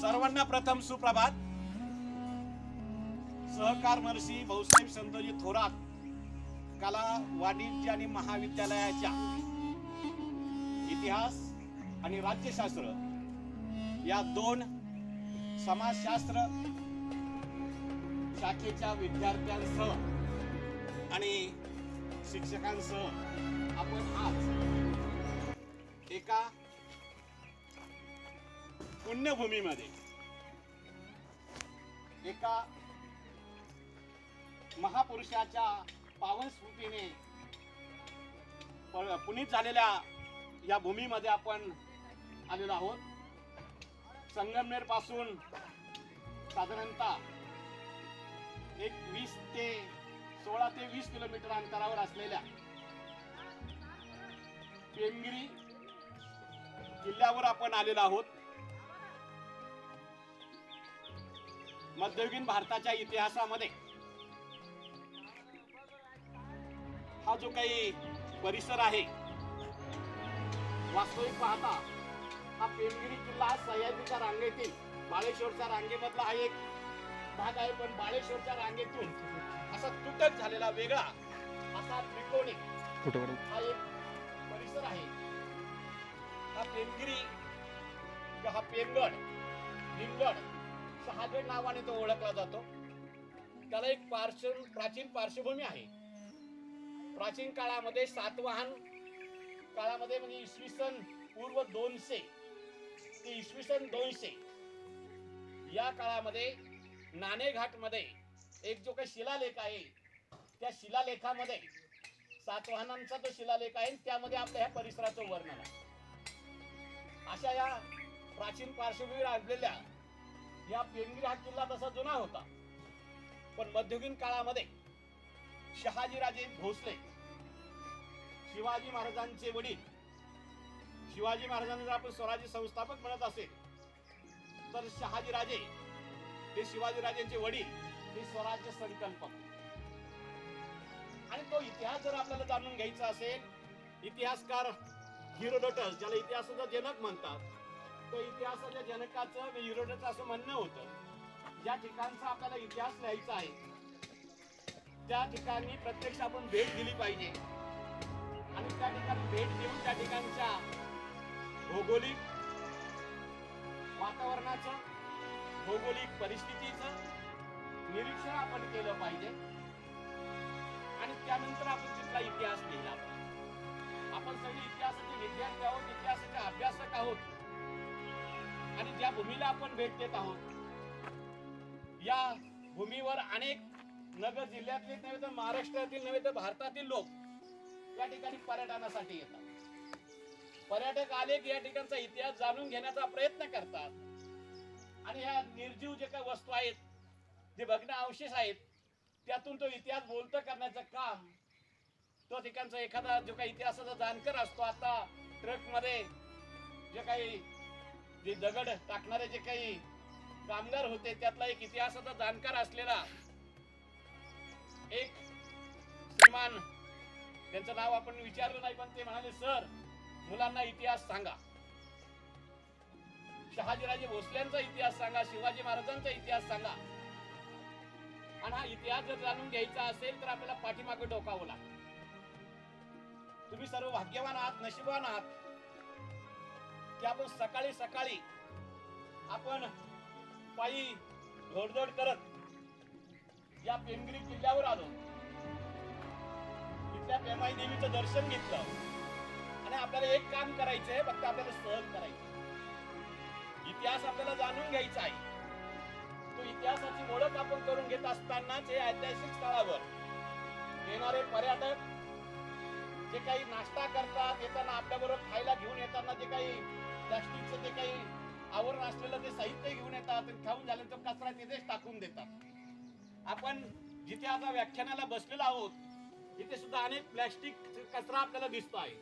सर्वांना प्रथम सुप्रभात. सहकार महर्षी भाऊसाहेब संतोजी थोरात कला वाणिज्य आणि महाविद्यालयाच्या इतिहास आणि राज्यशास्त्र या दोन समाजशास्त्र शाखेच्या विद्यार्थ्यांसह आणि शिक्षकांसह आपण आज एका पुण्यभूमीमध्ये. एका महापुरुषाच्या पावन स्मृतीने पुनीत झालेल्या या भूमीमध्ये आपण आलेलो आहोत. संगमनेरपासून साधारणतः एक वीस ते सोळा ते वीस किलोमीटर अंतरावर असलेल्या पेमगिरी किल्ल्यावर आपण आलेलो आहोत. मध्ययुगीन भारताच्या इतिहासामध्ये हा जो काही परिसर आहे वास्तविक पाहता हा पेमगिरी किल्ला हा सह्याद्रीच्या रांगेतील बाळेश्वरच्या रांगेमधला हा एक भाग आहे पण बाळेश्वरच्या रांगेतून असा तुटक झालेला वेगळा असा त्रिकोणी हा एक परिसर आहे. हा पेमगिरी हा पेमगड भीमगड सहागड नावाने तो ओळखला जातो. त्याला एक पार्श्व प्राचीन पार्श्वभूमी आहे. प्राचीन काळामध्ये सातवाहन काळामध्ये म्हणजे इसवी सन पूर्व दोनशे ते इसवी सन दोनशे या काळामध्ये नाणेघाटमध्ये एक जो काही शिलालेख आहे त्या शिलालेखामध्ये सातवाहनांचा तो शिलालेख आहे त्यामध्ये आपल्या ह्या परिसराचं वर्णन आहे. अशा या प्राचीन पार्श्वभूमीवर आणलेल्या या पेंगिरी हा किल्ला तसा जुना होता. पण मध्ययुगीन काळामध्ये शहाजीराजे भोसले शिवाजी महाराजांचे वडील शिवाजी महाराजांना जर आपण स्वराज्य संस्थापक म्हणत असेल तर शहाजीराजे हे शिवाजीराजेंचे वडील हे स्वराज्य संकल्पक. आणि तो इतिहास जर आपल्याला जाणून घ्यायचा असेल इतिहासकार हिरोडोटस ज्याला इतिहासाचा जनक म्हणतात तो इतिहासाच्या जनकाचं विरोधाचं असं म्हणणं होतं. ज्या ठिकाणचा आपल्याला इतिहास लिहायचा आहे त्या ठिकाणी प्रत्यक्ष आपण भेट दिली पाहिजे. आणि त्या ठिकाणी भेट देऊन त्या ठिकाणच्या भौगोलिक वातावरणाचं भौगोलिक परिस्थितीचं निरीक्षण आपण केलं पाहिजे. आणि त्यानंतर आपण तिथला इतिहास लिहिला आपण सगळे इतिहासाचे विद्यार्थी आहोत इतिहासाचे अभ्यासक आहोत. आणि ज्या भूमीला आपण भेट देत आहोत या भूमीवर अनेक नगर जिल्ह्यातले नव्हे तर महाराष्ट्रातील नव्हे तर भारतातील लोक या ठिकाणी पर्यटनासाठी येतात. पर्यटक आले की या ठिकाणचा इतिहास जाणून घेण्याचा प्रयत्न करतात. आणि ह्या निर्जीव जे काही वस्तू आहेत जे भग्न अवशेष आहेत त्यातून तो इतिहास बोलतं करण्याचं काम तो ठिकाणचा एखादा जो काही इतिहासाचा जाणकार असतो आता ट्रकमध्ये जे काही जे दगड टाकणारे जे काही कामगार होते त्यातला एक इतिहासाचा जाणकार असलेला एक श्रीमान त्यांचं नाव आपण विचारलं नाही पण ते म्हणाले सर मुलांना इतिहास सांगा. शहाजीराजे भोसल्यांचा इतिहास सांगा शिवाजी महाराजांचा इतिहास सांगा. आणि हा इतिहास जर जाणून घ्यायचा असेल तर आपल्याला पाठीमागे डोकावं लागतं. तुम्ही सर्व भाग्यवान आहात नशिबवान आहात. की आपण सकाळी सकाळी आपण पायी घोडदौड करत या पेमगिरी किल्ल्यावर आलो. इथल्या पेमाई देवीचं दर्शन घेतलं. आणि आपल्याला एक काम करायचंय फक्त आपल्याला सहन करायचं इतिहास आपल्याला जाणून घ्यायचा आहे. तो इतिहासाची ओळख आपण करून घेत असतानाच हे ऐतिहासिक स्थळावर येणारे पर्यटक जे काही नाश्ता करतात येताना आपल्याबरोबर खायला घेऊन येताना जे काही प्लास्टिकचं जे काही आवरण असलेलं ते साहित्य घेऊन येतात खाऊन झाल्यानंतर कचरा तिथेच टाकून देतात. आपण जिथे आता व्याख्यानाला बसलेलो आहोत तिथे सुद्धा अनेक प्लॅस्टिक कचरा आपल्याला दिसतो आहे.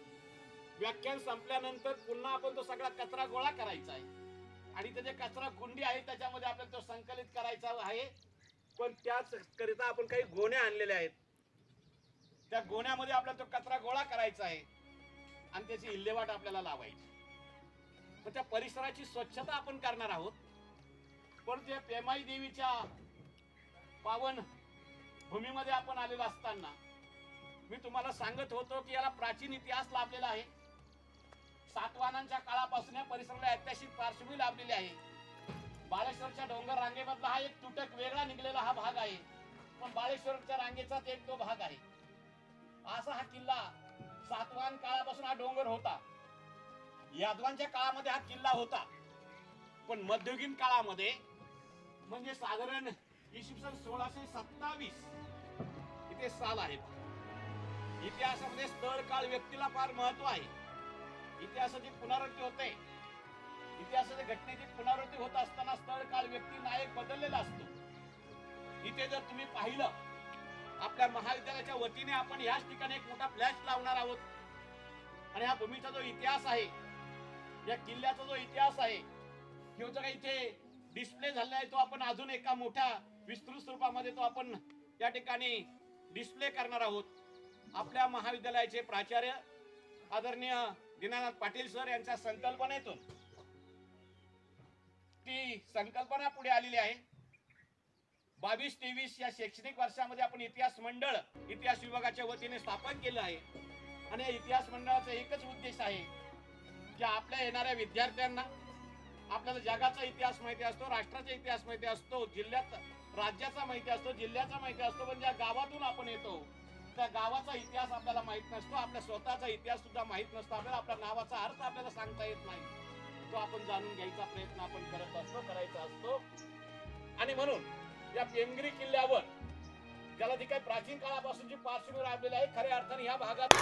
व्याख्यान संपल्यानंतर पुन्हा आपण तो सगळा कचरा गोळा करायचा आहे. आणि त्याचे कचरा कुंडी आहे त्याच्यामध्ये आपल्याला तो संकलित करायचा आहे. पण त्याच करिता आपण काही गोण्या आणलेल्या आहेत. त्या गोण्यामध्ये आपल्याला तो कचरा गोळा करायचा आहे आणि त्याची इल्हेवाट आपल्याला लावायची. मग त्या परिसराची स्वच्छता आपण करणार आहोत. पण त्या पेमाई देवीच्या पावन भूमीमध्ये आपण आलेलो असताना मी तुम्हाला सांगत होतो की याला प्राचीन इतिहास लाभलेला आहे. सातवानांच्या काळापासून या परिसराला ऐतिहासिक पार्श्वभूमी लाभलेली आहे. बाळेश्वरच्या डोंगर रांगेमधला हा एक तुटक वेगळा निघलेला हा भाग आहे. पण बाळेश्वरच्या रांगेचाच एक तो भाग आहे. असा हा किल्ला सातवान काळापासून हा डोंगर होता. यादवांच्या काळामध्ये हा किल्ला होता. पण मध्ययुगीन काळामध्ये म्हणजे साधारण इसवी सन सोळाशे सत्तावीस इथे साल आहेत. इतिहासामध्ये स्थळ काळ व्यक्तीला फार महत्त्व आहे. इतिहासाची पुनरावृत्ती होते. इतिहासाच्या घटनेची पुनरावृत्ती होत असताना स्थळ काळ व्यक्ती नायक बदललेला असतो. इथे जर तुम्ही पाहिलं आपल्या महाविद्यालयाच्या वतीने आपण याच ठिकाणी एक मोठा फ्लॅश लावणार आहोत. आणि ह्या भूमीचा जो इतिहास आहे या किल्ल्याचा जो इतिहास आहे किंवा जो काही इथे डिस्प्ले झालेला आहे तो आपण अजून एका मोठ्या विस्तृत स्वरूपामध्ये तो आपण या ठिकाणी डिस्प्ले करणार आहोत. आपल्या महाविद्यालयाचे प्राचार्य आदरणीय दीनानाथ पाटील सर यांच्या संकल्पनेतून ती संकल्पना पुढे आलेली आहे. बावीस तेवीस या शैक्षणिक वर्षामध्ये आपण इतिहास मंडळ इतिहास विभागाच्या वतीने स्थापन केलं आहे. आणि या इतिहास मंडळाचा एकच उद्देश आहे की आपल्या येणाऱ्या विद्यार्थ्यांना आपल्याला जगाचा इतिहास माहिती असतो राष्ट्राचा इतिहास माहिती असतो जिल्ह्यात राज्याचा माहिती असतो जिल्ह्याचा माहिती असतो पण ज्या गावातून आपण येतो त्या गावाचा इतिहास आपल्याला माहीत नसतो आपल्या स्वतःचा इतिहास सुद्धा माहीत नसतो आपल्याला आपल्या नावाचा अर्थ आपल्याला सांगता येत नाही. तो आपण जाणून घ्यायचा प्रयत्न आपण करत असतो करायचा असतो. आणि म्हणून या पेमगिरी किल्ल्यावर ज्याला जी काही प्राचीन काळापासूनची पार्श्वभूमी राबलेली आहे खऱ्या अर्थाने या भागात